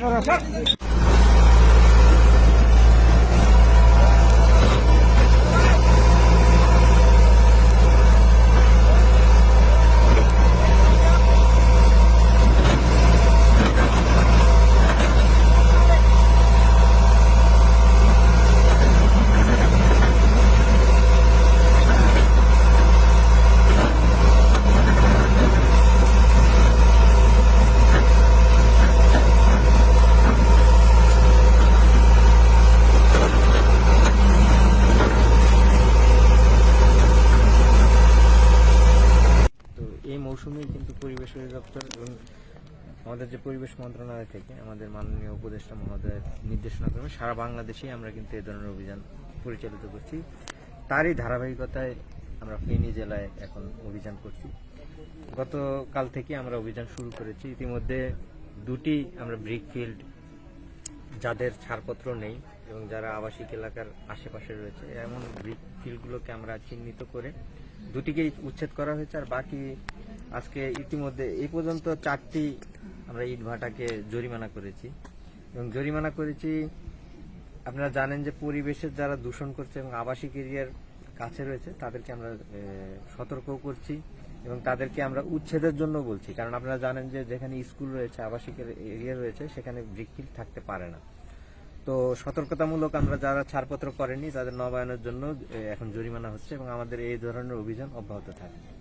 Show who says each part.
Speaker 1: সরকার এই মৌসুমেই কিন্তু পরিবেশ অধিদপ্তর এবং আমাদের যে পরিবেশ মন্ত্রণালয় থেকে আমাদের মাননীয় উপদেষ্টা মহোদয়ের নির্দেশনা ক্রমে সারা বাংলাদেশেই আমরা কিন্তু এ ধরনের অভিযান পরিচালিত করছি। তারই ধারাবাহিকতায় আমরা ফেনী জেলায় এখন অভিযান করছি। গতকাল থেকে আমরা অভিযান শুরু করেছি। ইতিমধ্যে দুটি আমরা ব্রিক ফিল্ড যাদের ছাড়পত্র নেই এবং যারা আবাসিক এলাকার আশেপাশে রয়েছে, এমন ব্রিক ফিল্ডগুলোকে আমরা চিহ্নিত করে দুটিকেই উচ্ছেদ করা হয়েছে আর বাকি আজকে ইতিমধ্যে এই পর্যন্ত চারটি আমরা ইট ভাটাকে জরিমানা করেছি। এবং জরিমানা করেছি আপনারা জানেন যে পরিবেশের যারা দূষণ করছে এবং আবাসিক এরিয়ার কাছে রয়েছে তাদেরকে আমরা এ, সতর্কও করছি এবং তাদেরকে আমরা উচ্ছেদের জন্য বলছি। কারণ আপনারা জানেন যে যেখানে স্কুল রয়েছে আবাসিক এরিয়া রয়েছে সেখানে ব্রিকফিল্ড থাকতে পারে না। তো সতর্কতামূলক আমরা যারা ছাড়পত্র করেনি তাদের নবায়নের জন্য এখন জরিমানা হচ্ছে এবং আমাদের এই ধরনের অভিযান অব্যাহত থাকবে।